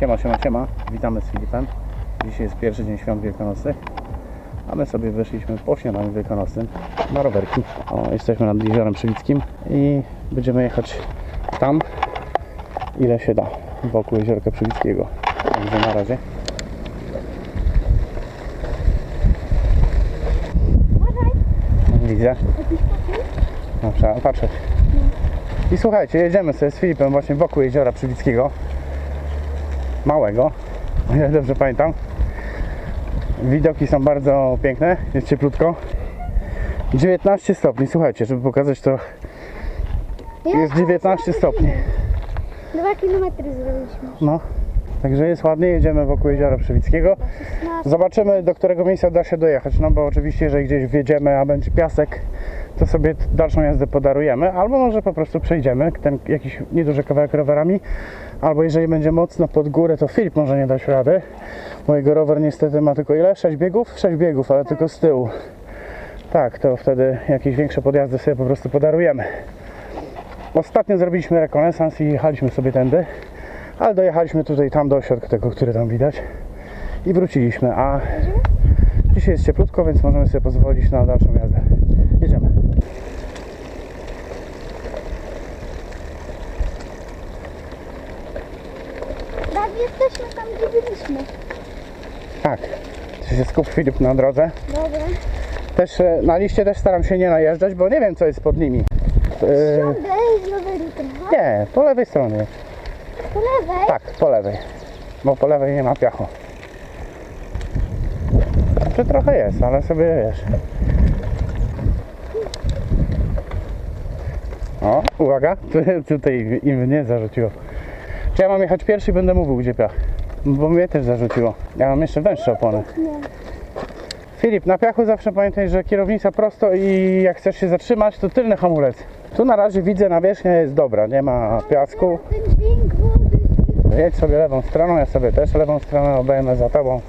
Siema, siema, siema. Witamy z Filipem. Dzisiaj jest pierwszy dzień świąt wielkanocnych. A my sobie wyszliśmy po śniadaniu wielkanocnym na rowerki. O, jesteśmy nad Jeziorem Przywickim i będziemy jechać tam, ile się da, wokół Jeziorka Przywickiego. Także na razie. Widzę. Patrzeć. I słuchajcie, jedziemy sobie z Filipem właśnie wokół Jeziora Przywickiego. Małego, o ile dobrze pamiętam. Widoki są bardzo piękne, jest cieplutko. 19 stopni, słuchajcie, żeby pokazać to, jest 19 stopni. Dwa kilometry zrobiliśmy. No, także jest ładnie, jedziemy wokół Jeziora Przywickiego. Zobaczymy, do którego miejsca da się dojechać, no bo oczywiście, jeżeli gdzieś wjedziemy, a będzie piasek, to sobie dalszą jazdę podarujemy, albo może po prostu przejdziemy ten jakiś nieduży kawałek rowerami, albo jeżeli będzie mocno pod górę, to Filip może nie dać rady. Mojego rower niestety ma tylko ile? 6 biegów? 6 biegów, ale tylko z tyłu. Tak, to wtedy jakieś większe podjazdy sobie po prostu podarujemy. Ostatnio zrobiliśmy rekonesans i jechaliśmy sobie tędy, ale dojechaliśmy tutaj tam do ośrodka tego, który tam widać i wróciliśmy, a dzisiaj jest cieplutko, więc możemy sobie pozwolić na dalszą jazdę. Jedziemy. Tak, jesteśmy tam, gdzie byliśmy. Tak, Ty się skup Filip na drodze. Dobra. Też e, na liście też staram się nie najeżdżać, bo nie wiem co jest pod nimi. E, z nie, po lewej stronie. Po lewej. Tak, po lewej. Bo po lewej nie ma piachu. Znaczy trochę jest, ale sobie wiesz. O, uwaga, tu, tutaj im mnie zarzuciło. Czy ja mam jechać pierwszy i będę mówił gdzie piach? Bo mnie też zarzuciło. Ja mam jeszcze węższe opony. Filip, na piachu zawsze pamiętaj, że kierownica prosto i jak chcesz się zatrzymać, to tylny hamulec. Tu na razie widzę nawierzchnia jest dobra, nie ma piasku. Jedź sobie lewą stroną, ja sobie też lewą stronę obejmę za tobą.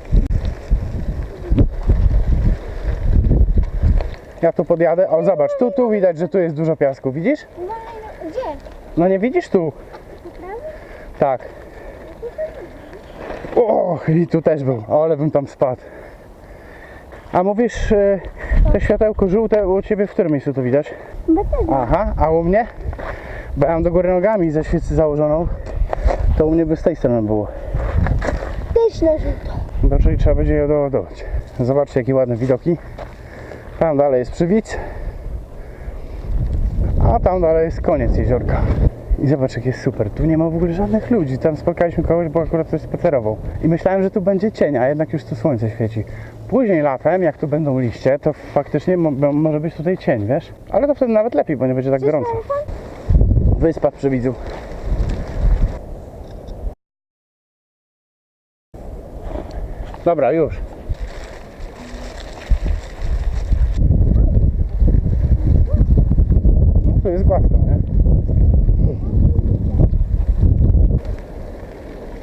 Ja tu podjadę. O, zobacz, tu, tu widać, że tu jest dużo piasku. Widzisz? No, no, gdzie? No nie widzisz tu? Tak. Och, i tu też był. Ale bym tam spadł. A mówisz, e, te światełko żółte u ciebie w którym miejscu to widać? Aha, a u mnie? Bo ja mam do góry nogami ze świecy założoną. To u mnie by z tej strony było. Też na żółto. No, czyli trzeba będzie je doładować. Zobaczcie, jakie ładne widoki. Tam dalej jest przywic. A tam dalej jest koniec jeziorka. I zobacz, jak jest super. Tu nie ma w ogóle żadnych ludzi. Tam spotkaliśmy kogoś, bo akurat coś spacerował. I myślałem, że tu będzie cień, a jednak już tu słońce świeci. Później latem, jak tu będą liście, to faktycznie mo- mo- może być tutaj cień, wiesz? Ale to wtedy nawet lepiej, bo nie będzie tak gorąco. Wyspa w Przewidzu. Dobra, już. No to jest gładko, nie?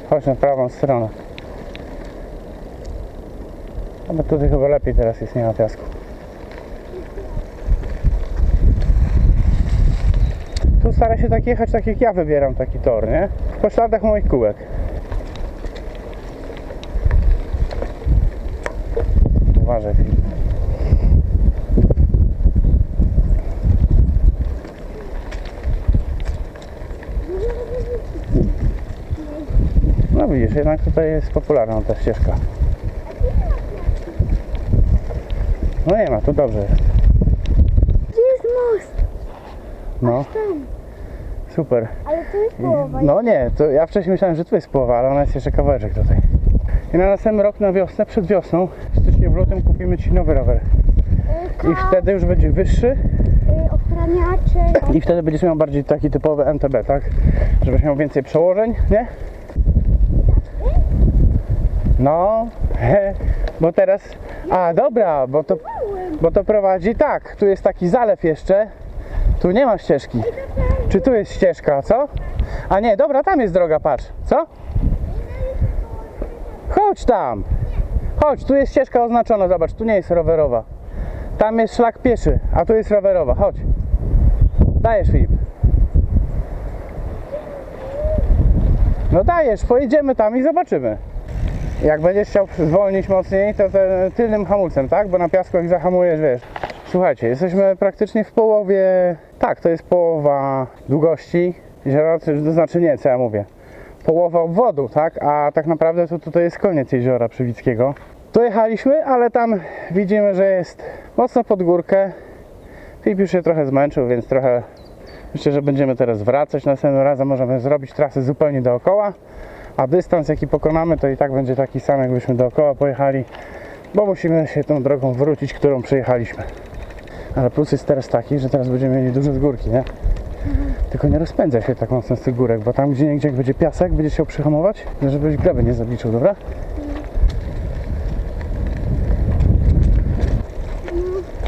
Chodź na prawą stronę. Ale tutaj chyba lepiej teraz jest, nie ma piasku. Tu stara się tak jechać, tak jak ja wybieram taki tor, nie? Po śladach moich kółek. Uważaj, Filip. No widzisz, jednak tutaj jest popularna ta ścieżka. No nie ma, tu dobrze jest. Gdzie jest most? No, super. Ale to jest połowa. No nie, to ja wcześniej myślałem, że tu jest połowa, ale ona jest jeszcze kawałeczek tutaj. I na następny rok na wiosnę, przed wiosną, w styczniu, w lutym kupimy Ci nowy rower. I wtedy już będzie wyższy y, ochraniacze. i wtedy będziesz miał bardziej taki typowy MTB, tak? Żebyś miał więcej przełożeń, nie? No, he, bo teraz... A, dobra, bo to, bo to prowadzi tak, tu jest taki zalew jeszcze, tu nie ma ścieżki. Czy tu jest ścieżka, co? A nie, dobra, tam jest droga, patrz. Co? Chodź tam. Chodź, tu jest ścieżka oznaczona, zobacz, tu nie jest rowerowa. Tam jest szlak pieszy, a tu jest rowerowa. Chodź. Dajesz, Filip. No dajesz, pojedziemy tam i zobaczymy. Jak będziesz chciał zwolnić mocniej, to te, tylnym hamulcem, tak? Bo na piasku jak zahamujesz, wiesz. Słuchajcie, jesteśmy praktycznie w połowie, tak, to jest połowa długości jeziora, to znaczy nie, co ja mówię. Połowa obwodu, tak? A tak naprawdę to tutaj jest koniec jeziora Przywickiego. Dojechaliśmy, ale tam widzimy, że jest mocno pod górkę. Filip już się trochę zmęczył, więc trochę myślę, że będziemy teraz wracać. Następnym razem możemy zrobić trasę zupełnie dookoła, a dystans jaki pokonamy to i tak będzie taki sam jakbyśmy dookoła pojechali, bo musimy się tą drogą wrócić, którą przejechaliśmy. Ale plus jest teraz taki, że teraz będziemy mieli dużo z górki, nie? Tylko nie rozpędzaj się tak mocno z tych górek, bo tam gdzie jak będzie piasek, będziesz chciał przyhamować, żebyś gleby nie zaliczył, dobra?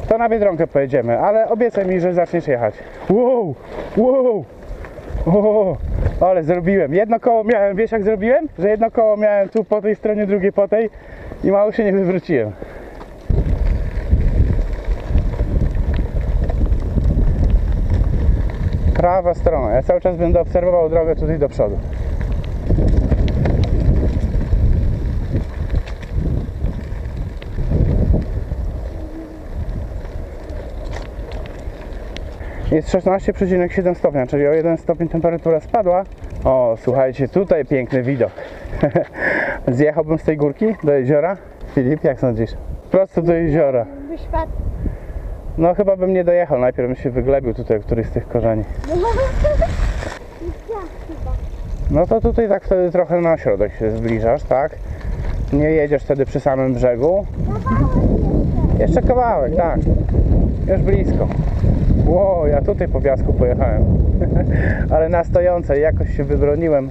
To na Biedronkę pojedziemy, ale obiecaj mi, że zaczniesz jechać. Wow, wow, o, ale zrobiłem. Jedno koło miałem, wiesz jak zrobiłem? Że jedno koło miałem tu po tej stronie, drugie po tej i mało się nie wywróciłem. Prawa strona. Ja cały czas będę obserwował drogę tutaj do przodu. Jest 16,7 stopnia, czyli o 1 stopień temperatura spadła. O, słuchajcie, tutaj piękny widok. Zjechałbym z tej górki do jeziora. Filip, jak sądzisz? Prosto do jeziora. No chyba bym nie dojechał, najpierw bym się wyglebił tutaj któryś z tych korzeni. No to tutaj tak wtedy trochę na środek się zbliżasz, tak? Nie jedziesz wtedy przy samym brzegu. Jeszcze kawałek, tak. Już blisko. Ło, ja tutaj po piasku pojechałem. Ale na stojącej jakoś się wybroniłem.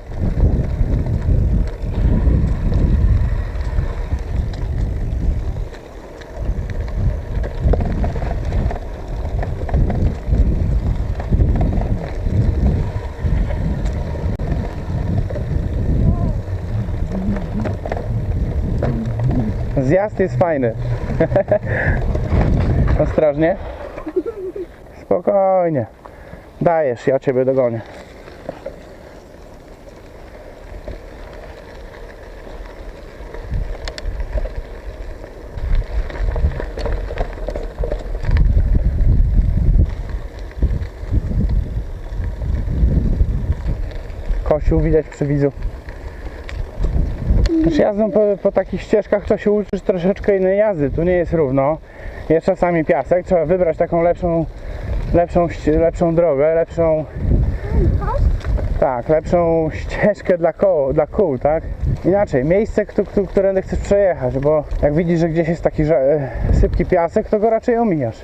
Zjazd jest fajny. Ostrożnie. Spokojnie. Dajesz, ja ciebie dogonię. Kościół widać przy widzu. Znaczy jazdą po, po takich ścieżkach to się uczysz troszeczkę innej jazdy. Tu nie jest równo. Jest czasami piasek. Trzeba wybrać taką lepszą, lepszą, lepszą drogę, lepszą. Tak, lepszą ścieżkę dla koło, dla kół, tak? Inaczej, miejsce, któ- któ- którędy chcesz przejechać, bo jak widzisz, że gdzieś jest taki e, sypki piasek, to go raczej omijasz.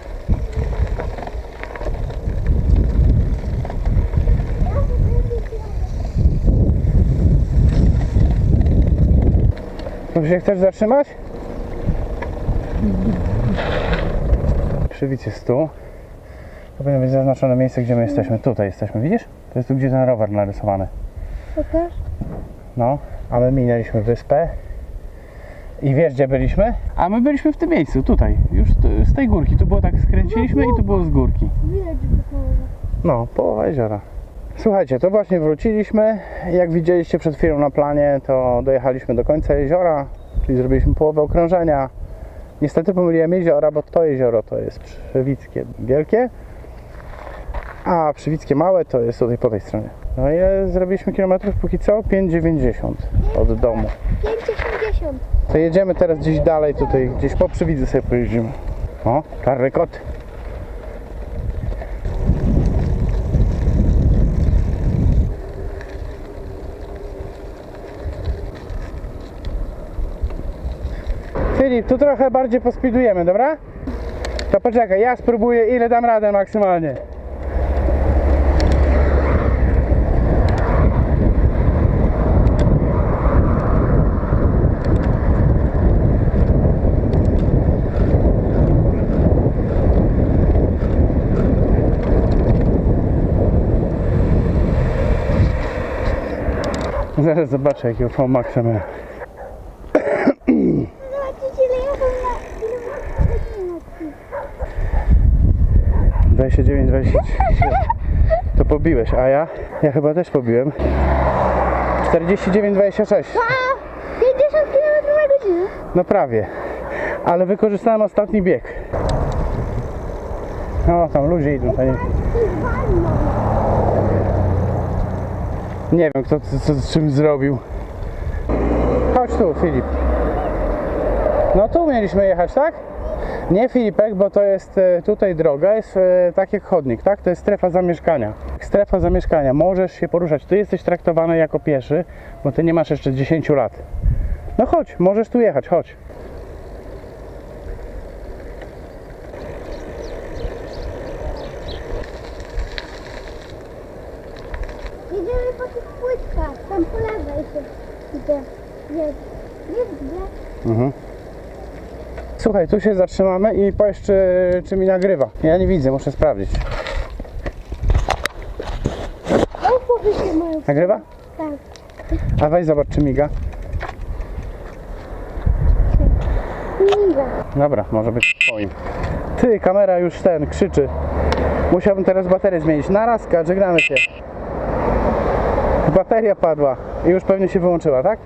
Tu się chcesz zatrzymać? Krzywic jest tu. To powinno być zaznaczone miejsce, gdzie my jesteśmy. Tutaj jesteśmy, widzisz? To jest tu, gdzie ten rower narysowany. Pokaż. No, a my minęliśmy wyspę. I wiesz, gdzie byliśmy? A my byliśmy w tym miejscu, tutaj. Już tu- z tej górki. Tu było tak, skręciliśmy i tu było z górki. Widać, że połowa. No, połowa jeziora. Słuchajcie, to właśnie wróciliśmy. Jak widzieliście przed chwilą na planie, to dojechaliśmy do końca jeziora, czyli zrobiliśmy połowę okrążenia. Niestety pomyliłem jeziora, bo to jezioro to jest Przewickie Wielkie, a Przewickie Małe to jest tutaj po tej stronie. No ile zrobiliśmy kilometrów póki co? 5,90 od domu. 5,80. To jedziemy teraz gdzieś dalej, tutaj gdzieś po Przywidzy sobie pojeździmy. O, czarny kot. Filip, tu trochę bardziej pospidujemy, dobra? To poczekaj, ja spróbuję ile dam radę maksymalnie. Zaraz zobaczę jakiego Fomaxa miałem. Zobaczycie, ile ja mam na... Ile mam na 29, 23. To pobiłeś, a ja? Ja chyba też pobiłem. 49,26. A, 50 km na godzinę. No prawie. Ale wykorzystałem ostatni bieg. No, tam ludzie idą. To nie, wiem, kto co, co z czym zrobił. Chodź tu, Filip. No tu mieliśmy jechać, tak? Nie Filipek, bo to jest e, tutaj droga, jest e, tak jak chodnik, tak? To jest strefa zamieszkania. Strefa zamieszkania, możesz się poruszać. Ty jesteś traktowany jako pieszy, bo ty nie masz jeszcze 10 lat. No chodź, możesz tu jechać, chodź. Jedziemy po tych płytkach, tam po lewej się idzie. Jest, jest gdzie? Mhm. Słuchaj, tu się zatrzymamy i powiesz, czy, czy mi nagrywa. Ja nie widzę, muszę sprawdzić. No powiecie moją Nagrywa? Tak. A weź zobacz, czy miga. Miga. Dobra, może być twoim. Ty, kamera już ten, krzyczy. Musiałbym teraz baterię zmienić. Narazka, żegnamy się. Bateria padła i już pewnie się wyłączyła, tak?